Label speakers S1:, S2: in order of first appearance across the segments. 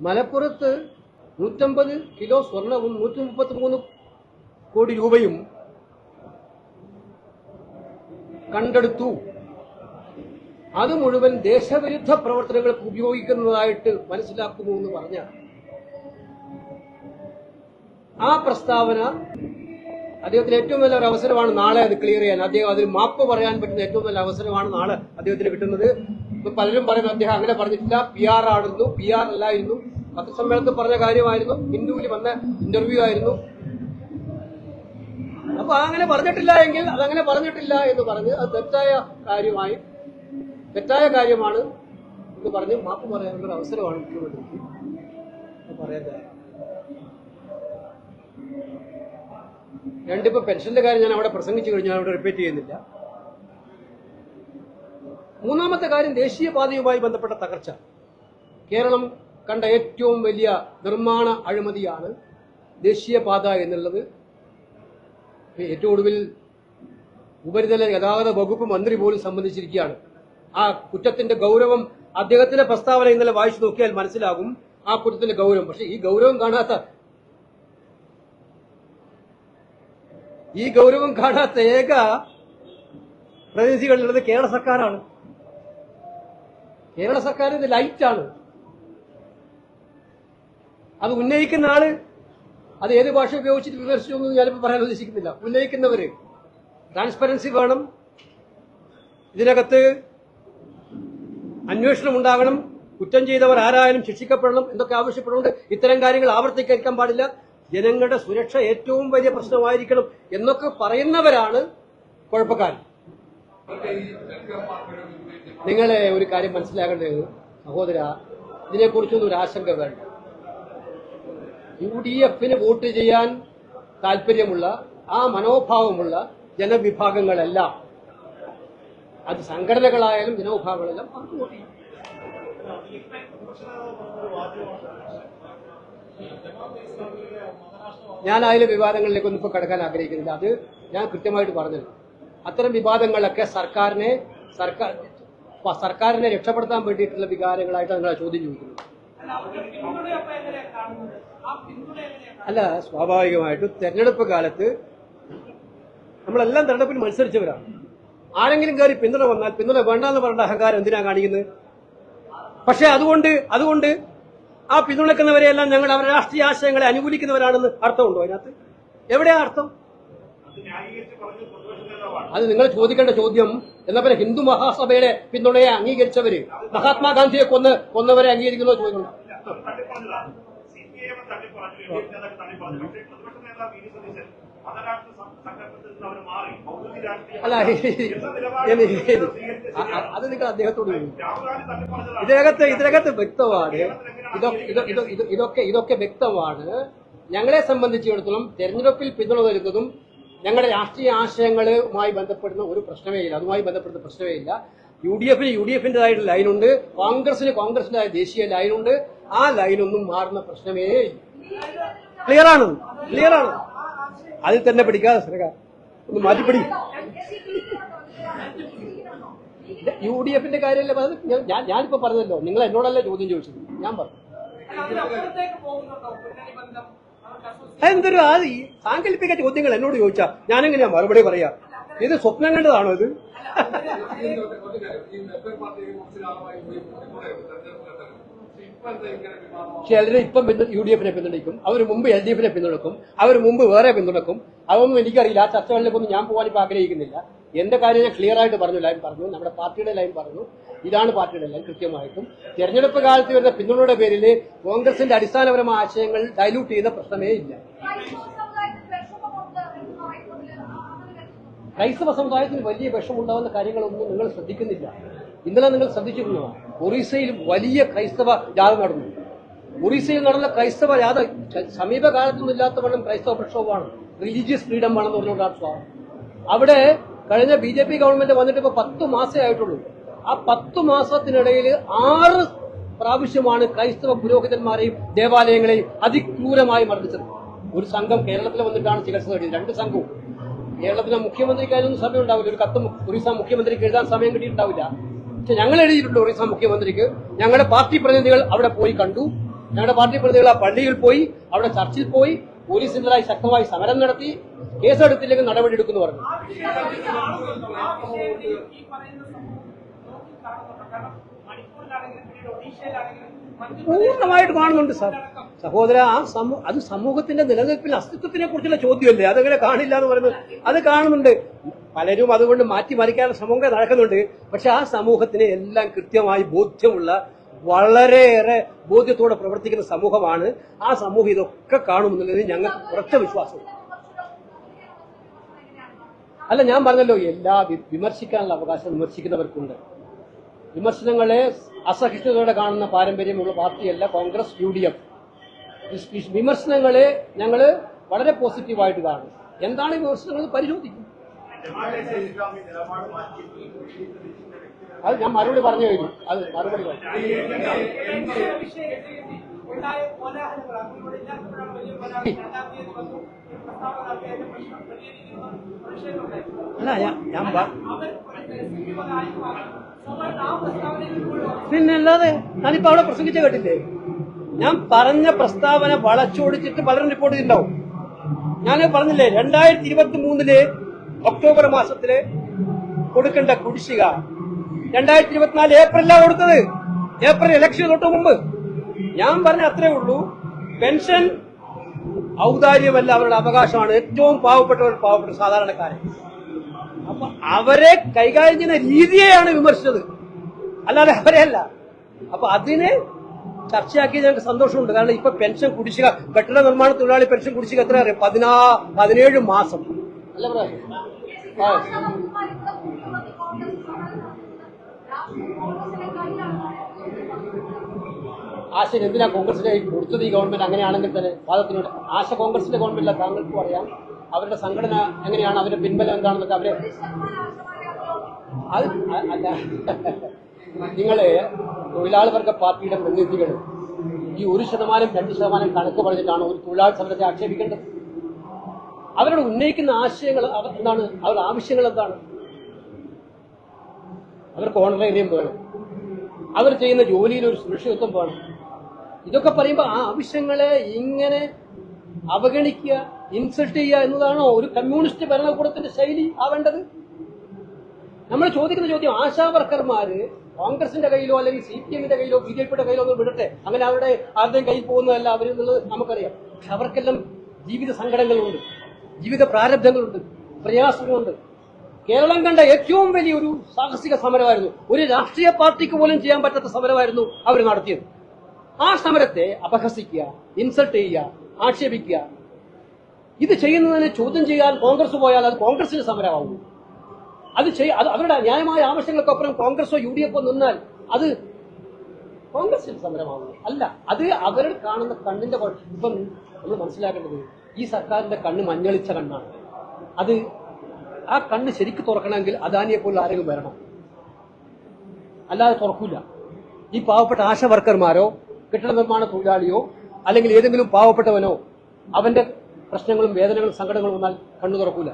S1: മലപ്പുറത്ത് നൂറ്റമ്പത് കിലോ സ്വർണവും നൂറ്റി മുപ്പത്തി മൂന്ന് കോടി രൂപയും കണ്ടെടുത്തു. അത് മുഴുവൻ ദേശവിരുദ്ധ പ്രവർത്തനങ്ങൾക്ക് ഉപയോഗിക്കുന്നതായിട്ട് മനസ്സിലാക്കുന്നു എന്ന് പറഞ്ഞ ആ പ്രസ്താവന അദ്ദേഹത്തിന് ഏറ്റവും നല്ല ഒരു അവസരമാണ് നാളെ അത് ക്ലിയർ ചെയ്യാൻ. അദ്ദേഹം അതിൽ മാപ്പ് പറയാൻ പറ്റുന്ന ഏറ്റവും നല്ല അവസരമാണ് നാളെ അദ്ദേഹത്തിന് കിട്ടുന്നത്. ഇപ്പൊ പലരും പറയുന്നു അദ്ദേഹം അങ്ങനെ പറഞ്ഞിട്ടില്ല. പി ആർ ആയിരുന്നു പി ആർ അല്ലായിരുന്നു. പത്രസമ്മേളനത്തിൽ പറഞ്ഞ കാര്യമായിരുന്നു. ഹിന്ദുവിൽ വന്ന ഇന്റർവ്യൂ ആയിരുന്നു. അപ്പൊ അങ്ങനെ പറഞ്ഞിട്ടില്ല എങ്കിൽ അതങ്ങനെ പറഞ്ഞിട്ടില്ല എന്ന് പറഞ്ഞ് അത് തെറ്റായ കാര്യമായി തെറ്റായ കാര്യമാണ് എന്ന് പറഞ്ഞ് മാപ്പ് പറയാനുള്ള അവസരമാണ് മുഖ്യമന്ത്രിക്ക്. പറയാൻ രണ്ടിപ്പോ പെൻഷന്റെ കാര്യം ഞാൻ അവിടെ പ്രസംഗിച്ചു കഴിഞ്ഞാൽ അവിടെ റിപ്പീറ്റ് ചെയ്യുന്നില്ല. മൂന്നാമത്തെ കാര്യം ദേശീയപാതയുമായി ബന്ധപ്പെട്ട തകർച്ച. കേരളം കണ്ട ഏറ്റവും വലിയ നിർമ്മാണ അഴിമതിയാണ് ദേശീയപാത എന്നുള്ളത്. ഏറ്റവും ഒടുവിൽ ഉപരിതല ഗതാഗത വകുപ്പ് മന്ത്രി പോലും സംബന്ധിച്ചിരിക്കുകയാണ്. ആ കുറ്റത്തിന്റെ ഗൗരവം അദ്ദേഹത്തിന്റെ പ്രസ്താവന ഇന്നലെ വായിച്ചു നോക്കിയാൽ മനസ്സിലാകും ആ കുറ്റത്തിന്റെ ഗൗരവം. പക്ഷെ ഈ ഗൗരവം കാണാത്ത ഈ ഗൗരവം കാണാത്ത ഏക പ്രതിനിധികളുള്ളത് കേരള സർക്കാരാണ്. കേരള സർക്കാർ ഇത് ലൈറ്റാണ്. അത് ഉന്നയിക്കുന്ന ആൾ അത് ഏത് ഭാഷ ഉപയോഗിച്ചിട്ട് വിമർശിച്ചു എന്ന് ഞാനിപ്പോൾ പറയാൻ ഉദ്ദേശിക്കുന്നില്ല. ഉന്നയിക്കുന്നവര് ട്രാൻസ്പെറൻസി വേണം ഇതിനകത്ത് അന്വേഷണം ഉണ്ടാകണം കുറ്റം ചെയ്തവർ ആരായാലും ശിക്ഷിക്കപ്പെടണം എന്തൊക്കെ ആവശ്യപ്പെടുന്നുണ്ട് ഇത്തരം കാര്യങ്ങൾ ആവർത്തിക്കാൻ പാടില്ല. ജനങ്ങളുടെ സുരക്ഷ ഏറ്റവും വലിയ പ്രശ്നമായിരിക്കണം എന്നൊക്കെ പറയുന്നവരാണ് കുഴപ്പക്കാർ. നിങ്ങളെ ഒരു കാര്യം മനസ്സിലാക്കേണ്ടത് സഹോദര ഇതിനെക്കുറിച്ചൊന്നും ഒരു ആശങ്ക വേണ്ട. യു ഡി എഫിന് വോട്ട് ചെയ്യാൻ താല്പര്യമുള്ള ആ മനോഭാവമുള്ള ജനവിഭാഗങ്ങളെല്ലാം അത് സംഘടനകളായാലും ജനവിഭാഗങ്ങളെല്ലാം വോട്ട് ചെയ്യും. ഞാൻ അതിലെ വിവാദങ്ങളിലേക്കൊന്നും ഇപ്പോൾ കിടക്കാൻ ആഗ്രഹിക്കുന്നില്ല. അത് ഞാൻ കൃത്യമായിട്ട് പറഞ്ഞത്. അത്തരം വിവാദങ്ങളൊക്കെ സർക്കാരിനെ സർക്കാർ സർക്കാരിനെ രക്ഷപ്പെടുത്താൻ വേണ്ടിയിട്ടുള്ള വികാരങ്ങളായിട്ട് നിങ്ങൾ ചോദ്യം ചോദിക്കുന്നത്. അല്ല സ്വാഭാവികമായിട്ടും തെരഞ്ഞെടുപ്പ് കാലത്ത് നമ്മളെല്ലാം തെരഞ്ഞെടുപ്പിൽ മത്സരിച്ചവരാണ്. ആരെങ്കിലും കയറി പിന്തുണ വന്നാൽ പിന്തുണ വേണ്ടെന്ന് പറഞ്ഞ അഹങ്കാരം എന്തിനാ കാണിക്കുന്നത്? പക്ഷെ അതുകൊണ്ട് അതുകൊണ്ട് ആ പിന്തുണക്കുന്നവരെയെല്ലാം ഞങ്ങൾ അവരുടെ രാഷ്ട്രീയ ആശയങ്ങളെ അനുകൂലിക്കുന്നവരാണെന്ന് അർത്ഥമുണ്ടോ അതിനകത്ത്? എവിടെയാ അർത്ഥം? അത് നിങ്ങൾ ചോദിക്കേണ്ട ചോദ്യം. എന്നാ പിന്നെ ഹിന്ദു മഹാസഭയുടെ പിന്തുണയെ അംഗീകരിച്ചവര് മഹാത്മാഗാന്ധിയെ കൊന്ന് കൊന്നവരെ അംഗീകരിക്കുന്നോ ചോദിക്കണം ഇനി- അ- അ- അത് നിങ്ങൾ അദ്ദേഹത്തോട് ഇതിനകത്ത് ഇതിനകത്ത് വ്യക്തമാണ്. ഇതൊക്കെ ഇത് ഇത് ഇത് ഇതൊക്കെ ഇതൊക്കെ വ്യക്തമാണ്. ഞങ്ങളെ സംബന്ധിച്ചിടത്തോളം തെരഞ്ഞെടുപ്പിൽ പിന്തുണ നൽകുന്നതും ഞങ്ങളുടെ രാഷ്ട്രീയ ആശയങ്ങളുമായി ബന്ധപ്പെടുന്ന ഒരു പ്രശ്നമേ ഇല്ല. അതുമായി ബന്ധപ്പെടുന്ന പ്രശ്നമേ ഇല്ല. യു ഡി എഫിന് യു ഡി എഫിന്റേതായിട്ടുള്ള ലൈനുണ്ട്. കോൺഗ്രസിന് കോൺഗ്രസിന്റേതായ ദേശീയ ലൈനുണ്ട്. ആ ലൈനൊന്നും മാറുന്ന പ്രശ്നമേ ഇല്ല. ക്ലിയറാണ് ആണ്? ക്ലിയർ ആണ്? അതിൽ തന്നെ പിടിക്കാതെ സർക്കാർ ഒന്ന് മാറ്റിപ്പിടി യു ഡി എഫിന്റെ കാര്യമല്ലേ പറഞ്ഞത് ഞാൻ- ഞാനിപ്പോ പറഞ്ഞല്ലോ നിങ്ങൾ എന്നോടല്ല ചോദ്യം ചോദിച്ചത് ഞാൻ പറഞ്ഞു എന്തൊരു ആ ഈ സാങ്കല്പിക ചോദ്യങ്ങൾ എന്നോട് ചോദിച്ചാ ഞാനെങ്ങനെയാ മറുപടി പറയാ ഇത് സ്വപ്നം കണ്ടതാണോ ഇത് ചിലര് ഇപ്പം യു ഡി എഫിനെ പിന്തുണയ്ക്കും. അവർ മുമ്പ് എൽ ഡി എഫിനെ പിന്തുണക്കും. അവർ മുമ്പ് വേറെ പിന്തുണക്കും. അതൊന്നും എനിക്കറിയില്ല. ആ ചർച്ചകളിലേക്കൊന്നും ഞാൻ പോകാൻ ഇപ്പോൾ ആഗ്രഹിക്കുന്നില്ല. എന്റെ കാര്യം ഞാൻ ക്ലിയർ ആയിട്ട് പറഞ്ഞു ലൈൻ പറഞ്ഞു. നമ്മുടെ പാർട്ടിയുടെ ലൈൻ പറഞ്ഞു. ഇതാണ് പാർട്ടിയുടെ ലൈൻ കൃത്യമായിട്ടും. തെരഞ്ഞെടുപ്പ് കാലത്ത് വരുന്ന പിന്തുണയുടെ പേരിൽ കോൺഗ്രസിന്റെ അടിസ്ഥാനപരമായ ആശയങ്ങൾ ഡൈലൂട്ട് ചെയ്യുന്ന പ്രശ്നമേ ഇല്ല. ക്രൈസ്തവ സമുദായത്തിന് വലിയ വിഷമുണ്ടാവുന്ന കാര്യങ്ങളൊന്നും നിങ്ങൾ ശ്രദ്ധിക്കുന്നില്ല. ഇന്നലെ നിങ്ങൾ ശ്രദ്ധിച്ചിരുന്നോ ഒറീസയിൽ വലിയ ക്രൈസ്തവ ജാഥ നടന്നു. ഒറീസയിൽ നടന്ന ക്രൈസ്തവ ജാഥ സമീപകാലത്തൊന്നും സമീപകാലത്തൊന്നും ഇല്ലാത്തവണ്ണം ക്രൈസ്തവ പ്രക്ഷോഭമാണ്. റിലീജിയസ് ഫ്രീഡം ആണെന്ന് പറഞ്ഞുകൊണ്ടാണ് സ്വാഗതം അവിടെ കഴിഞ്ഞ ബി ജെ പി ഗവൺമെന്റ് വന്നിട്ട് ഇപ്പൊ പത്ത് മാസേ ആയിട്ടുള്ളൂ. ആ പത്ത് മാസത്തിനിടയിൽ ആറ് പ്രാവശ്യമാണ് ക്രൈസ്തവ പുരോഹിതന്മാരെയും ദേവാലയങ്ങളെയും അതിക്രൂരമായി മർദ്ദിച്ചത്. ഒരു സംഘം കേരളത്തിൽ വന്നിട്ടാണ് ചികിത്സ നേടിയത്. രണ്ട് സംഘവും. കേരളത്തിലെ മുഖ്യമന്ത്രിക്ക് അതിനൊന്നും സമയം ഉണ്ടാവില്ല ഒരു കത്ത് ഒറീസ മുഖ്യമന്ത്രിക്ക് എഴുതാൻ സമയം കിട്ടിയിട്ടുണ്ടാവില്ല. പക്ഷെ ഞങ്ങൾ എഴുതിയിട്ടുണ്ട് ഒറീസ മുഖ്യമന്ത്രിക്ക്. ഞങ്ങളുടെ പാർട്ടി പ്രതിനിധികൾ അവിടെ പോയി കണ്ടു. ഞങ്ങളുടെ പാർട്ടി പ്രതിനിധികൾ ആ പള്ളിയിൽ പോയി അവിടെ ചർച്ചിൽ പോയി പോലീസിനെതിരായി ശക്തമായി സമരം നടത്തി കേസെടുത്തില്ലെങ്കിൽ നടപടി എടുക്കുന്നു പറഞ്ഞു.
S2: പൂർണമായിട്ട് കാണുന്നുണ്ട്
S1: സാർ. സഹോദര ആ സമൂഹ അത് സമൂഹത്തിന്റെ നിലനിൽപ്പിന് അസ്തിത്വത്തിനെ കുറിച്ചുള്ള ചോദ്യമല്ലേ? അതങ്ങനെ കാണില്ല എന്ന് പറയുന്നത്. അത് കാണുന്നുണ്ട്. പലരും അതുകൊണ്ട് മാറ്റി മറിക്കാനുള്ള ശ്രമമൊക്കെ നടക്കുന്നുണ്ട്. പക്ഷെ ആ സമൂഹത്തിന് എല്ലാം കൃത്യമായി ബോധ്യമുള്ള വളരെയേറെ ബോധ്യത്തോടെ പ്രവർത്തിക്കുന്ന സമൂഹമാണ്. ആ സമൂഹം ഇതൊക്കെ കാണുമെന്നുള്ളതിൽ ഞങ്ങൾക്ക് ഉറച്ച വിശ്വാസമുണ്ട്. അല്ല ഞാൻ പറഞ്ഞല്ലോ എല്ലാ വിമർശിക്കാനുള്ള അവകാശം വിമർശിക്കുന്നവർക്കുണ്ട്. വിമർശനങ്ങളെ അസഹിഷ്ണുതയോടെ കാണുന്ന പാരമ്പര്യമുള്ള പാർട്ടിയല്ല കോൺഗ്രസ് യു ഡി എഫ് വിമർശനങ്ങളെ ഞങ്ങൾ വളരെ പോസിറ്റീവായിട്ട് കാണും. എന്താണ് വിമർശനങ്ങൾ പരിശോധിക്കും. അത് ഞാൻ മറുപടി പറഞ്ഞു കഴിഞ്ഞു. അത് മറുപടി അല്ല ഞാൻ പിന്നെ അല്ലാതെ ഞാനിപ്പോ അവിടെ പ്രസംഗിച്ച കേട്ടില്ലേ? ഞാൻ പറഞ്ഞ പ്രസ്താവന വളച്ചൊടിച്ചിട്ട് പലരും റിപ്പോർട്ട് ചെയ്തിട്ടുണ്ടാവും. ഞാൻ പറഞ്ഞില്ലേ രണ്ടായിരത്തി ഇരുപത്തി മൂന്നിൽ ഒക്ടോബർ മാസത്തിൽ കൊടുക്കേണ്ട കുടിശ്ശിക രണ്ടായിരത്തി ഇരുപത്തിനാല് ഏപ്രിലാണ് കൊടുത്തത്. ഏപ്രിൽ ഇലക്ഷൻ തൊട്ട് മുമ്പ്. ഞാൻ പറഞ്ഞ അത്രേ ഉള്ളൂ. പെൻഷൻ ഔദാര്യമല്ല അവരുടെ അവകാശമാണ്. ഏറ്റവും പാവപ്പെട്ടവർ പാവപ്പെട്ട സാധാരണക്കാരൻ. അപ്പൊ അവരെ കൈകാര്യം ചെയ്യുന്ന രീതിയെയാണ് വിമർശിച്ചത്. അല്ലാതെ അവരെയല്ല അപ്പൊ അതിനെ ചർച്ചയാക്കിയത് ഞങ്ങൾക്ക് സന്തോഷമുണ്ട്. കാരണം ഇപ്പൊ പെൻഷൻ കുടിശ്ശിക കെട്ടിട നിർമ്മാണ തൊഴിലാളി പെൻഷൻ കുടിശ്ശിക എത്ര പതിനാ പതിനേഴ് മാസം. അല്ല പറയാം. ആശ എന്തിനാ കോൺഗ്രസിനെ കൊടുത്തത് ഈ ഗവൺമെന്റ് അങ്ങനെയാണെങ്കിൽ തന്നെ വാദത്തിനോട്? ആശ കോൺഗ്രസിന്റെ ഗവൺമെന്റില്ല താങ്കൾക്ക് പറയാം അവരുടെ സംഘടന എങ്ങനെയാണ്? അവരുടെ പിൻബലം എന്താണെന്നൊക്കെ അവരെ അത് അല്ല. നിങ്ങൾ തൊഴിലാളി വർഗ പാർട്ടിയുടെ പ്രതിനിധികൾ ഈ ഒരു ശതമാനം രണ്ട് ശതമാനം കണക്ക് പറഞ്ഞിട്ടാണ് ഒരു തൊഴിലാളി സമരത്തെ ആക്ഷേപിക്കേണ്ടത്? അവരോട് ഉന്നയിക്കുന്ന ആശയങ്ങൾ എന്താണ്? അവരുടെ ആവശ്യങ്ങൾ എന്താണ്? അവർക്ക് ഓൺലൈനിലും വേണം. അവർ ചെയ്യുന്ന ജോലിയിൽ ഒരു സുരക്ഷിതത്വം വേണം. ഇതൊക്കെ പറയുമ്പോൾ ആ ആവശ്യങ്ങളെ ഇങ്ങനെ അവഗണിക്കുക ഇൻസൾട്ട് ചെയ്യുക എന്നതാണോ ഒരു കമ്മ്യൂണിസ്റ്റ് ഭരണകൂടത്തിന്റെ ശൈലി ആവേണ്ടത്? നമ്മൾ ചോദിക്കുന്ന ചോദ്യം ആശാ വർക്കർമാര് കോൺഗ്രസിന്റെ കയ്യിലോ അല്ലെങ്കിൽ സി പി എമ്മിന്റെ കയ്യിലോ ബി ജെ പിയുടെ കയ്യിലോ ഒന്നും വിടട്ടെ. അങ്ങനെ അവരുടെ ആരുടെയും കയ്യിൽ പോകുന്നതല്ല അവരെന്നുള്ളത് നമുക്കറിയാം. പക്ഷെ അവർക്കെല്ലാം ജീവിത സങ്കടങ്ങളുണ്ട്. ജീവിത പ്രാരബ്ധങ്ങളുണ്ട് പ്രയാസങ്ങളുണ്ട്. കേരളം കണ്ട ഏറ്റവും വലിയൊരു സാഹസിക സമരമായിരുന്നു. ഒരു രാഷ്ട്രീയ പാർട്ടിക്ക് പോലും ചെയ്യാൻ പറ്റാത്ത സമരമായിരുന്നു അവർ നടത്തിയത്. ആ സമരത്തെ അപഹസിക്കുക ഇൻസൾട്ട് ചെയ്യുക ആക്ഷേപിക്കുക. ഇത് ചെയ്യുന്നതിനെ ചോദ്യം ചെയ്യാൻ കോൺഗ്രസ് പോയാൽ അത് കോൺഗ്രസിന്റെ സമരമാവും അത് ചെയ്യ അവരുടെ ന്യായമായ ആവശ്യങ്ങൾക്കൊപ്പം കോൺഗ്രസോ യു ഡി എഫോ നിന്നാൽ അത് കോൺഗ്രസിന്റെ സമരമാവുന്നു. അല്ല അത് അവർ കാണുന്ന കണ്ണിന്റെ ഇപ്പം നമ്മൾ മനസ്സിലാക്കേണ്ടത് ഈ സർക്കാരിന്റെ കണ്ണ് മഞ്ഞളിച്ച കണ്ണാണ്. അത് ആ കണ്ണ് ശരിക്ക് തുറക്കണമെങ്കിൽ അദാനിയെ പോലെ ആരെങ്കിലും വരണം. അല്ലാതെ തുറക്കൂല. ഈ പാവപ്പെട്ട ആശ വർക്കർമാരോ കെട്ടിട നിർമ്മാണ തൊഴിലാളിയോ അല്ലെങ്കിൽ ഏതെങ്കിലും പാവപ്പെട്ടവനോ അവന്റെ പ്രശ്നങ്ങളും വേദനകളും സങ്കടങ്ങളും വന്നാൽ കണ്ണു തുറക്കൂല.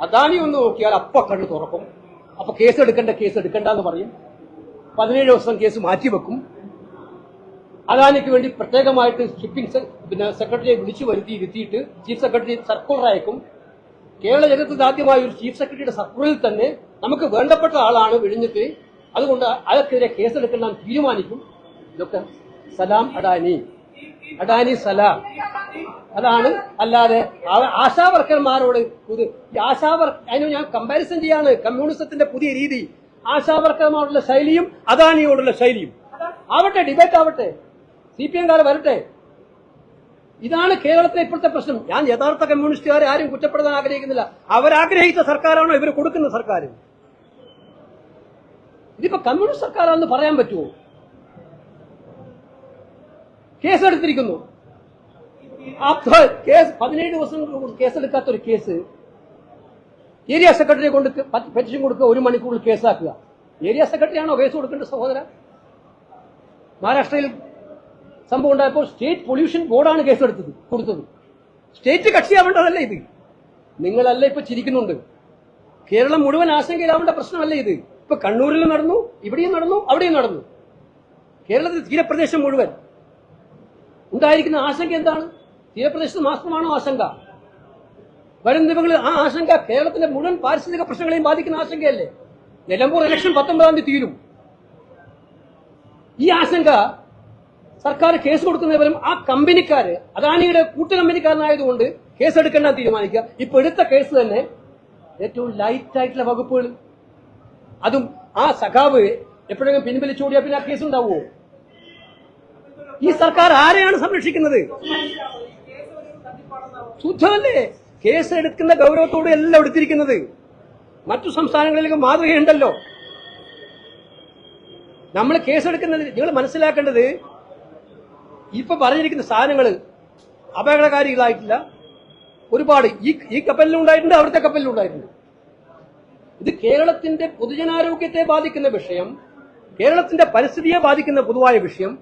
S1: അദാനി ഒന്ന് നോക്കിയാൽ അപ്പ കണ്ണു തുറക്കും. അപ്പൊ കേസ് എടുക്കേണ്ട കേസ് എടുക്കണ്ടെന്ന് പറയും. പതിനേഴ് ദിവസം കേസ് മാറ്റിവെക്കും. അദാനിക്ക് വേണ്ടി പ്രത്യേകമായിട്ട് ഷിപ്പിംഗ് പിന്നെ സെക്രട്ടറിയെ വിളിച്ചു വരുത്തി ഇരുത്തിയിട്ട് ചീഫ് സെക്രട്ടറി സർക്കുലർ അയക്കും. കേരള ജനത്തിൽ ആദ്യമായി ഒരു ചീഫ് സെക്രട്ടറിയുടെ സർക്കുലറിൽ തന്നെ നമുക്ക് വേണ്ടപ്പെട്ട ആളാണ് വിഴിഞ്ഞിട്ട് അതുകൊണ്ട് അയാൾക്കെതിരെ കേസെടുക്കാൻ നാം തീരുമാനിക്കും. ഇതൊക്കെ സലാം അഡാനി. അഡാനി സലാം. അതാണ് അല്ലാതെ ആശാ വർക്കർമാരോട് ഇത് അതിന് ഞാൻ കമ്പാരിസൺ ചെയ്യാണ് കമ്മ്യൂണിസത്തിന്റെ പുതിയ രീതി. ആശാ വർക്കർമാരോടുള്ള ശൈലിയും അദാനിയോടുള്ള ശൈലിയും. ആവട്ടെ ഡിബേറ്റ് ആവട്ടെ. സി പി എംകാർ വരട്ടെ. ഇതാണ് കേരളത്തിലെ ഇപ്പോഴത്തെ പ്രശ്നം. ഞാൻ യഥാർത്ഥ കമ്മ്യൂണിസ്റ്റുകാരെ ആരും കുറ്റപ്പെടുത്താൻ ആഗ്രഹിക്കുന്നില്ല. അവരാഗ്രഹിച്ച സർക്കാരാണോ ഇവർ കൊടുക്കുന്ന സർക്കാർ ഇതിപ്പോ കമ്മ്യൂണിസ്റ്റ് സർക്കാരാണെന്ന് പറയാൻ പറ്റുമോ? കേസെടുത്തിരിക്കുന്നു. കേസ് പതിനേഴ് ദിവസം കേസെടുക്കാത്ത ഒരു കേസ്. ഏരിയ സെക്രട്ടറിയെ കൊണ്ട് പെറ്റിഷൻ കൊടുക്കുക ഒരു മണിക്കൂറിൽ കേസാക്കുക. ഏരിയ സെക്രട്ടറിയാണോ കേസ് കൊടുക്കേണ്ട സഹോദര മഹാരാഷ്ട്രയിൽ സംഭവം ഉണ്ടായപ്പോൾ സ്റ്റേറ്റ് പൊല്യൂഷൻ ബോർഡാണ് കേസെടുത്തത് കൊടുത്തത്. സ്റ്റേറ്റ് കക്ഷിയാവേണ്ടതല്ല ഇത്? നിങ്ങളല്ല ഇപ്പൊ ചിരിക്കുന്നുണ്ട്. കേരളം മുഴുവൻ ആശങ്കയിലാവേണ്ട പ്രശ്നമല്ല ഇത്? ഇപ്പൊ കണ്ണൂരിൽ നടന്നു ഇവിടെയും നടന്നു അവിടെയും നടന്നു. കേരളത്തിൽ തീരപ്രദേശം മുഴുവൻ. ഉണ്ടായിരിക്കുന്ന ആശങ്ക എന്താണ്? തീരപ്രദേശത്ത് മാത്രമാണോ ആശങ്ക? വരും ദിവസങ്ങളിൽ ആ ആശങ്ക കേരളത്തിന്റെ മുഴുവൻ പാരിസ്ഥിതിക പ്രശ്നങ്ങളെയും ബാധിക്കുന്ന ആശങ്കയല്ലേ? നിലമ്പൂർ ഇലക്ഷൻ പത്തൊമ്പതാം തീയതി തീരും. ഈ ആശങ്ക സർക്കാർ കേസ് കൊടുക്കുന്നവരും ആ കമ്പനിക്കാര് അദാനിയുടെ കൂട്ടു കമ്പനിക്കാരനായതുകൊണ്ട് കേസ് എടുക്കേണ്ട തീരുമാനിക്കുക. ഇപ്പൊ എടുത്ത കേസ് തന്നെ ഏറ്റവും ലൈറ്റ് ആയിട്ടുള്ള വകുപ്പുകൾ. അതും ആ സഖാവ് എപ്പോഴെങ്കിലും പിൻവലിച്ചോടിയാൽ പിന്നെ ആ കേസ് ഉണ്ടാവുമോ? ഈ സർക്കാർ ആരെയാണ് സംരക്ഷിക്കുന്നത്? ശുദ്ധമല്ലേ? കേസ് എടുക്കുന്ന ഗൗരവത്തോടെ എല്ലാം എടുത്തിരിക്കുന്നത് മറ്റു സംസ്ഥാനങ്ങളിലേക്ക് മാതൃകയുണ്ടല്ലോ. നമ്മൾ കേസെടുക്കുന്നത് നിങ്ങൾ മനസ്സിലാക്കേണ്ടത് ഇപ്പൊ പറഞ്ഞിരിക്കുന്ന സാധനങ്ങൾ അപകടകാരികളായിട്ടില്ല. ഒരുപാട് ഈ ഈ കപ്പലിലും ഉണ്ടായിട്ടുണ്ട് അവിടുത്തെ കപ്പലിലും ഉണ്ടായിട്ടുണ്ട്. ഇത് കേരളത്തിന്റെ പൊതുജനാരോഗ്യത്തെ ബാധിക്കുന്ന വിഷയം കേരളത്തിന്റെ പരിസ്ഥിതിയെ ബാധിക്കുന്ന പൊതുവായ വിഷയം.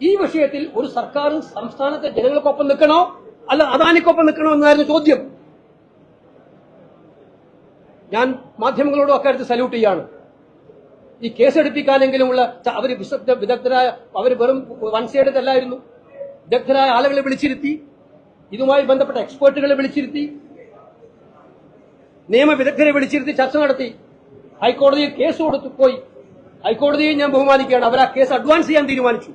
S1: ഈ വിഷയത്തിൽ ഒരു സർക്കാരും സംസ്ഥാനത്തെ ജനങ്ങൾക്കൊപ്പം നിൽക്കണോ? അല്ല അദാനിക്കൊപ്പം നിൽക്കണോ എന്നായിരുന്നു ചോദ്യം. ഞാൻ മാധ്യമങ്ങളോടും അക്കാര്യത്തിൽ സല്യൂട്ട് ചെയ്യാണ്. ഈ കേസെടുപ്പിക്കാനെങ്കിലുമുള്ള ഉള്ള അവർ വിശുദ്ധ വിദഗ്ധരായ അവർ വെറും വൺ സൈഡ് അല്ലായിരുന്നു വിദഗ്ധരായ ആളുകളെ വിളിച്ചിരുത്തി ഇതുമായി ബന്ധപ്പെട്ട എക്സ്പേർട്ടുകളെ വിളിച്ചിരുത്തി നിയമവിദഗ്ധരെ വിളിച്ചിരുത്തി ചർച്ച നടത്തി. ഹൈക്കോടതിയിൽ കേസ് കൊടുത്തു പോയി. ഹൈക്കോടതിയെ ഞാൻ ബഹുമാനിക്കുകയാണ്. അവർ ആ കേസ് അഡ്വാൻസ് ചെയ്യാൻ തീരുമാനിച്ചു.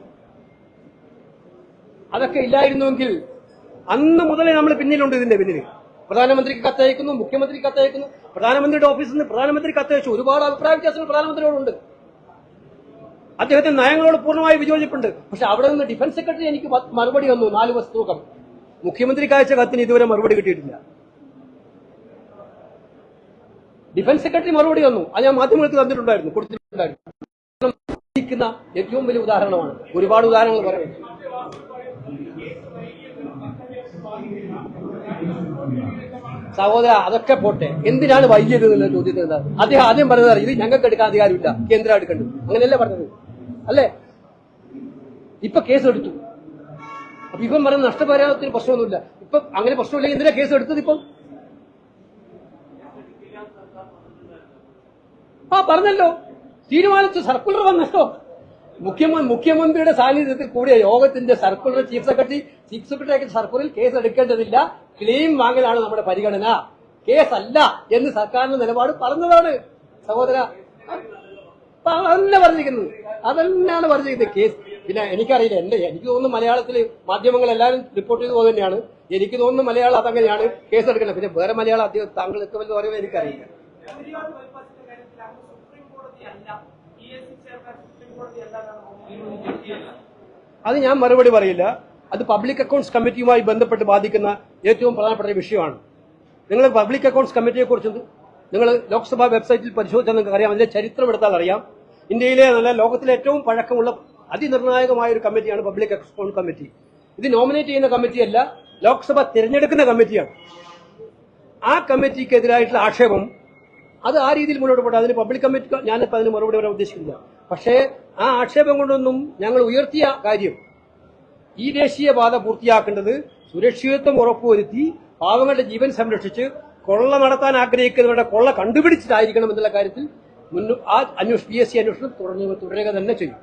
S1: അതൊക്കെ ഇല്ലായിരുന്നുവെങ്കിൽ അന്ന് മുതലേ നമ്മൾ പിന്നിലുണ്ട് ഇതിന്റെ പിന്നിൽ പ്രധാനമന്ത്രിക്ക് കത്തയക്കുന്നു മുഖ്യമന്ത്രി കത്തയക്കുന്നു പ്രധാനമന്ത്രിയുടെ ഓഫീസിൽ നിന്ന് പ്രധാനമന്ത്രി കത്തയച്ചു. ഒരുപാട് അഭിപ്രായ വ്യത്യാസങ്ങൾ പ്രധാനമന്ത്രിയോടുണ്ട്. അദ്ദേഹത്തിന്റെ നയങ്ങളോട് പൂർണമായി വിയോജിപ്പുണ്ട്. പക്ഷെ അവിടെ നിന്ന് ഡിഫൻസ് സെക്രട്ടറി എനിക്ക് മറുപടി വന്നു നാല് വസ്തുക്കം തൂക്കം മുഖ്യമന്ത്രിക്ക് അയച്ച കത്തിന് ഇതുവരെ മറുപടി കിട്ടിയിട്ടില്ല. ഡിഫൻസ് സെക്രട്ടറി മറുപടി വന്നു അത് ഞാൻ മാധ്യമങ്ങൾക്ക് തന്നിട്ടുണ്ടായിരുന്നു കൊടുത്തിട്ടുണ്ടായിരുന്നു. ഏറ്റവും വലിയ ഉദാഹരണമാണ്. ഒരുപാട് ഉദാഹരണങ്ങൾ പറയുന്നു സഹോദര അതൊക്കെ പോട്ടെ. എന്തിനാണ് വൈകിയത് എന്നുള്ള ചോദ്യത്തിന് എന്താ അദ്ദേഹം ആദ്യം പറഞ്ഞത് ഇത് ഞങ്ങൾക്ക് എടുക്കാൻ അധികാരമില്ല. കേന്ദ്രം എടുക്കണ്ടു. അങ്ങനെയല്ലേ പറഞ്ഞത്? അല്ലേ? ഇപ്പൊ കേസ് എടുത്തു അപ്പൊ ഇപ്പം പറയുന്ന നഷ്ടപരിഹാരത്തിന് പ്രശ്നമൊന്നുമില്ല. ഇപ്പൊ അങ്ങനെ പ്രശ്നമില്ലെങ്കിൽ എന്തിനാ കേസ് എടുത്തത് ഇപ്പം? ആ പറഞ്ഞല്ലോ. തീരുമാനിച്ചു. സർക്കുലർ വന്നല്ലോ. മുഖ്യമന്ത്രി മുഖ്യമന്ത്രിയുടെ സാന്നിധ്യത്തിൽ കൂടിയ യോഗത്തിന്റെ circular chief secretary chief secretary സർക്കുലറിൽ case എടുക്കേണ്ടതില്ല. ക്ലെയിം വാങ്ങലാണ് നമ്മുടെ പരിഗണന. കേസല്ല എന്ന് സർക്കാരിന്റെ നിലപാട് പറഞ്ഞതാണ്. സഹോദര അതല്ല പറഞ്ഞിരിക്കുന്നത് അതന്നെയാണ് പറഞ്ഞിരിക്കുന്നത് കേസ്? പിന്നെ എനിക്കറിയില്ല. എന്റെ എനിക്ക് തോന്നുന്നു മലയാളത്തിൽ മാധ്യമങ്ങൾ എല്ലാവരും റിപ്പോർട്ട് ചെയ്തു പോകുന്നത് തന്നെയാണ്. എനിക്ക് തോന്നുന്നു മലയാളം അതങ്ങനെയാണ് കേസ് എടുക്കുന്നത് പിന്നെ വേറെ മലയാളം അധികം താങ്കൾ എത്തുമെന്ന് പറയുമ്പോൾ എനിക്കറിയില്ല. അത് ഞാൻ മറുപടി പറയില്ല. അത് പബ്ലിക് അക്കൗണ്ട്സ് കമ്മിറ്റിയുമായി ബന്ധപ്പെട്ട് ബാധിക്കുന്ന ഏറ്റവും പ്രധാനപ്പെട്ട വിഷയമാണ്. നിങ്ങൾ പബ്ലിക് അക്കൗണ്ട്സ് കമ്മിറ്റിയെ കുറിച്ച് നിങ്ങൾ ലോക്സഭാ വെബ്സൈറ്റിൽ പരിശോധിച്ചാൽ നിങ്ങൾക്ക് അറിയാം. അതിന്റെ ചരിത്രം എടുത്താൽ അറിയാം. ഇന്ത്യയിലെ നല്ല ലോകത്തിലെ ഏറ്റവും പഴക്കമുള്ള അതിനിർണായകമായ ഒരു കമ്മിറ്റിയാണ് പബ്ലിക് അക്കൗണ്ട് കമ്മിറ്റി ഇത് നോമിനേറ്റ് ചെയ്യുന്ന കമ്മിറ്റിയല്ല ലോക്സഭ തിരഞ്ഞെടുക്കുന്ന കമ്മിറ്റിയാണ് ആ കമ്മിറ്റിക്കെതിരായിട്ടുള്ള ആക്ഷേപം അത് ആ രീതിയിൽ മുന്നോട്ട് പോട്ടെ. അതിന് പബ്ലിക് കമ്മിറ്റി ഞാനിപ്പോൾ അതിന് മറുപടി വരാൻ ഉദ്ദേശിക്കുന്നില്ല. പക്ഷേ ആ ആക്ഷേപം കൊണ്ടൊന്നും ഞങ്ങൾ ഉയർത്തിയ കാര്യം ഈ ദേശീയപാത പൂർത്തിയാക്കേണ്ടത് സുരക്ഷിതത്വം ഉറപ്പുവരുത്തി പാവങ്ങളുടെ ജീവൻ സംരക്ഷിച്ച് കൊള്ള നടത്താൻ ആഗ്രഹിക്കുന്നവരുടെ കൊള്ള കണ്ടുപിടിച്ചിട്ടായിരിക്കണം എന്നുള്ള കാര്യത്തിൽ മുന്നോ ആ അന്വേഷണം പി എസ് സി അന്വേഷണം തുടരുക തന്നെ ചെയ്യും.